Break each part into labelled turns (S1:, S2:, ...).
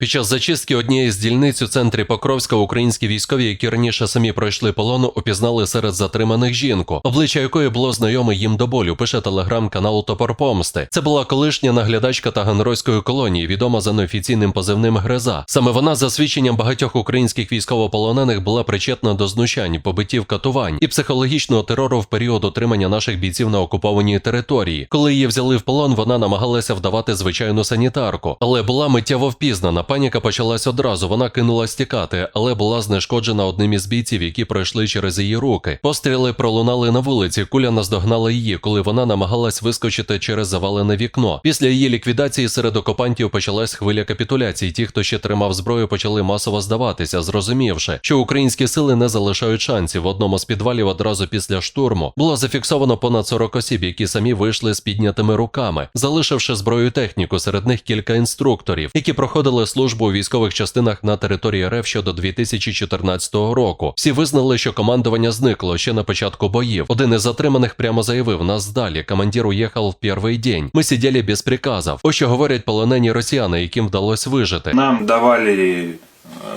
S1: Під час зачистки однієї з дільниць у центрі Покровська українські військові, які раніше самі пройшли полону, упізнали серед затриманих жінку, обличчя якої було знайоме їм до болю. Пише телеграм-канал Топор Помсти. Це була колишня наглядачка Таганрозької колонії, відома за неофіційним позивним Гриза. Саме вона, за свідченням багатьох українських військовополонених, була причетна до знущань, побиттів, катувань і психологічного терору в період утримання наших бійців на окупованій території. Коли її взяли в полон, вона намагалася вдавати звичайну санітарку, але була миттєво впізнана. Паніка почалась одразу. Вона кинулась тікати, але була знешкоджена одним із бійців, які пройшли через її руки. Постріли пролунали на вулиці. Куля наздогнала її, коли вона намагалась вискочити через завалене вікно. Після її ліквідації серед окупантів почалась хвиля капітуляцій. Ті, хто ще тримав зброю, почали масово здаватися, зрозумівши, що українські сили не залишають шансів. В одному з підвалів одразу після штурму було зафіксовано понад 40 осіб, які самі вийшли з піднятими руками, залишивши зброю техніку. Серед них кілька інструкторів, які проходили службу у військових частинах на території РФ ще до 2014 року. Всі визнали, що командування зникло ще на початку боїв. Один із затриманих прямо заявив: нас здалі. Командир уїхав в перший день. Ми сиділи без приказів. Ось що говорять полонені росіяни, яким вдалося вижити.
S2: Нам давали э,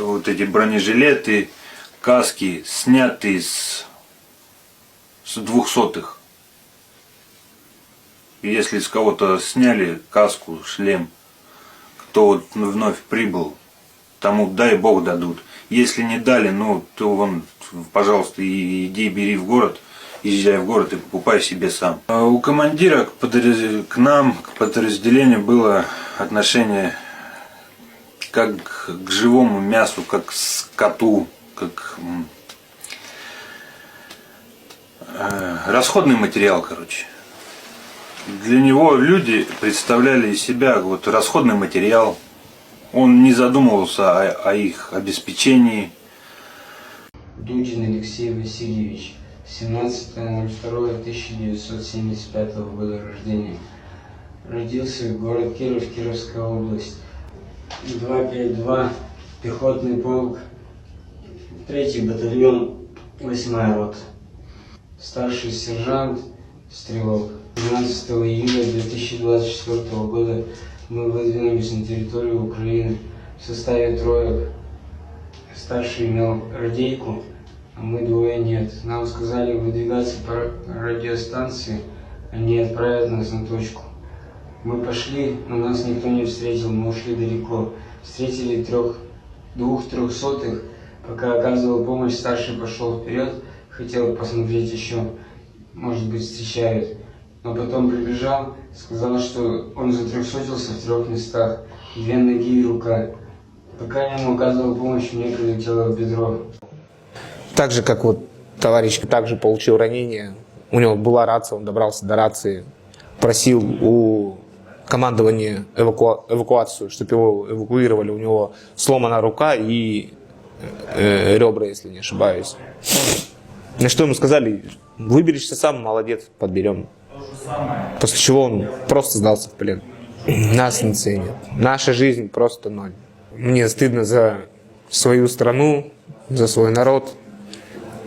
S2: вот эти бронежилеты, каски, снятые с, с двухсотых. И Если с кого-то сняли каску, шлем, кто вновь прибыл, тому дай бог дадут. Если не дали, ну, то вон, пожалуйста, иди бери в город, езжай в город и покупай себе сам. А у командира к, подраз- к нам, к подразделению было отношение как к живому мясу, как к скоту, как э, расходный материал, короче. Для него люди представляли из себя вот расходный материал. Он не задумывался о, о их обеспечении.
S3: Дудин Алексей Васильевич, 17.02.1975 года рождения. Родился город Киров, Кировская область. 252, пехотный полк, третий батальон, 8 рота. Старший сержант, стрелок. 12 июля 2024 года мы выдвинулись на территорию Украины в составе троек Старший имел радейку, а мы двое нет. Нам сказали выдвигаться по радиостанции, они отправят нас на точку. Мы пошли, но нас никто не встретил, мы ушли далеко. Встретили трех, двух трехсотых. Пока оказывал помощь, старший пошел вперед, хотел посмотреть еще, может быть, встречают. Но потом прибежал, сказал, что он затрехсотился в трех местах, две ноги и рука. Пока я ему оказывал помощь, мне прилетело в бедро.
S4: Так же, как вот товарищ также получил ранение, у него была рация, он добрался до рации, просил у командования эваку- эвакуацию, чтобы его эвакуировали, у него сломана рука и э, ребра, если не ошибаюсь. На что ему сказали, выберешься сам, молодец, подберем. После чего он просто сдался в плен. Нас не ценят. Наша жизнь просто ноль. Мне стыдно за свою страну, за свой народ,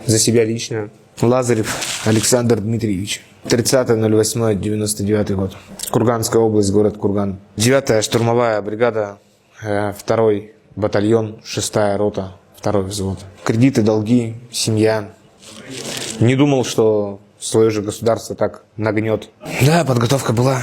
S4: за себя лично. Лазарев Александр Дмитриевич. 30.08.99 год. Курганская область, город Курган. 9-я штурмовая бригада, 2 батальон, 6 рота, 2 взвод. Кредиты, долги, семья. Не думал, что свое же государство так нагнет. Да, подготовка была.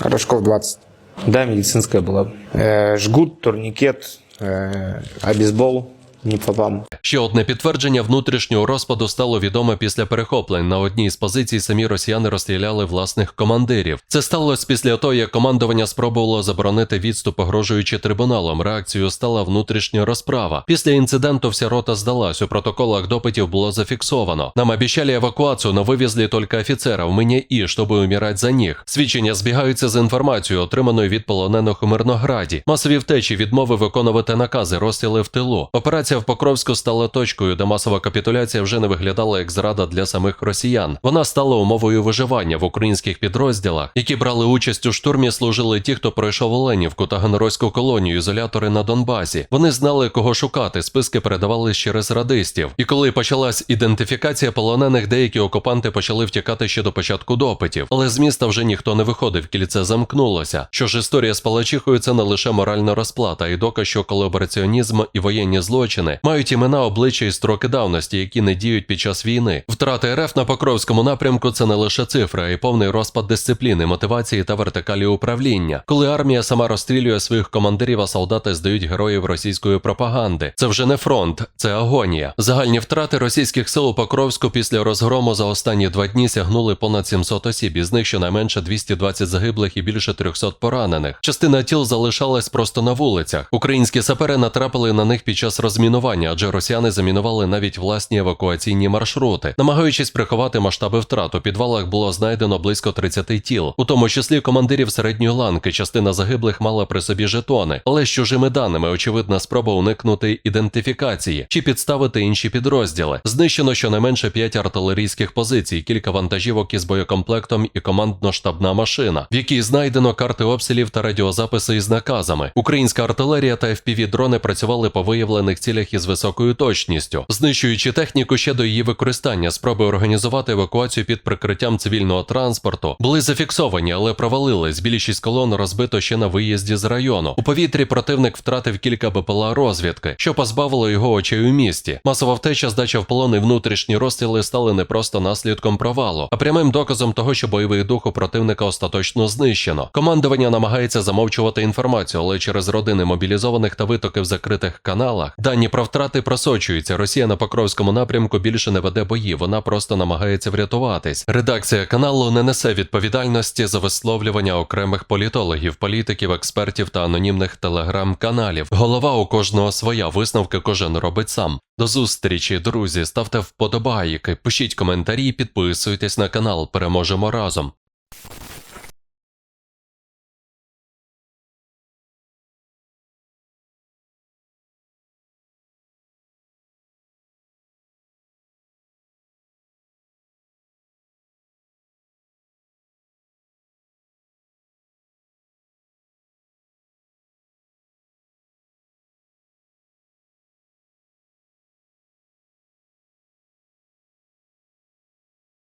S4: Рожков 20. Да, медицинская была. Э, жгут, турникет, э, обезбол, не попам.
S1: Ще одне підтвердження внутрішнього розпаду стало відомо після перехоплень. На одній з позицій самі росіяни розстріляли власних командирів. Це сталося після того, як командування спробувало заборонити відступ, погрожуючи трибуналом. Реакцією стала внутрішня розправа. Після інциденту вся рота здалась. У протоколах допитів було зафіксовано. Нам обіцяли евакуацію, но вивезли тільки офіцерів, мені і, щоб умирати за них. Свідчення збігаються з інформацією, отриманою від полонених у Мирнограді. Масові втечі, відмови виконувати накази, розстріли в тилу. Операція Операція в Покровську стала точкою, де масова капітуляція вже не виглядала як зрада для самих росіян. Вона стала умовою виживання в українських підрозділах, які брали участь у штурмі, служили ті, хто пройшов Оленівку та Ганоройську колонію, ізолятори на Донбасі. Вони знали, кого шукати. Списки передавались через радистів. І коли почалась ідентифікація полонених, деякі окупанти почали втікати ще до початку допитів. Але з міста вже ніхто не виходив, кільце замкнулося. Що ж історія з Палачихою це не лише моральна розплата, і доказ, що колабораціонізм і воєнні злочини мають імена, обличчя і строки давності, які не діють під час війни. Втрати РФ на Покровському напрямку це не лише цифри, а й повний розпад дисципліни, мотивації та вертикалі управління. Коли армія сама розстрілює своїх командирів, а солдати здають героїв російської пропаганди. Це вже не фронт, це агонія. Загальні втрати російських сил у Покровську після розгрому за останні два дні сягнули понад 700 осіб, із них щонайменше 220 загиблих і більше 300 поранених. Частина тіл залишалась просто на вулицях. Українські сапери натрапили на них під час розмінування, адже росіяни замінували навіть власні евакуаційні маршрути, намагаючись приховати масштаби втрат. У підвалах було знайдено близько 30 тіл, у тому числі командирів середньої ланки. Частина загиблих мала при собі жетони, але з чужими даними очевидна спроба уникнути ідентифікації чи підставити інші підрозділи. Знищено щонайменше 5 артилерійських позицій, кілька вантажівок із боєкомплектом і командно-штабна машина, в якій знайдено карти обстрілів та радіозаписи із наказами. Українська артилерія та FPV-дрони працювали по виявлених цілях із високою точністю, знищуючи техніку ще до її використання. Спроби організувати евакуацію під прикриттям цивільного транспорту були зафіксовані, але провалились. Більшість колон розбито ще на виїзді з району. У повітрі противник втратив кілька БПЛА розвідки, що позбавило його очей у місті. Масова втеча, здача в полон і внутрішні розстріли стали не просто наслідком провалу, а прямим доказом того, що бойовий дух у противника остаточно знищено. Командування намагається замовчувати інформацію, але через родини мобілізованих та витоки в закритих каналах про втрати просочуються. Росія на Покровському напрямку більше не веде бої, вона просто намагається врятуватись. Редакція каналу не несе відповідальності за висловлювання окремих політологів, політиків, експертів та анонімних телеграм-каналів. Голова у кожного своя висновки кожен робить сам. До зустрічі, друзі. Ставте вподобайки, пишіть коментарі, підписуйтесь на канал. Переможемо разом.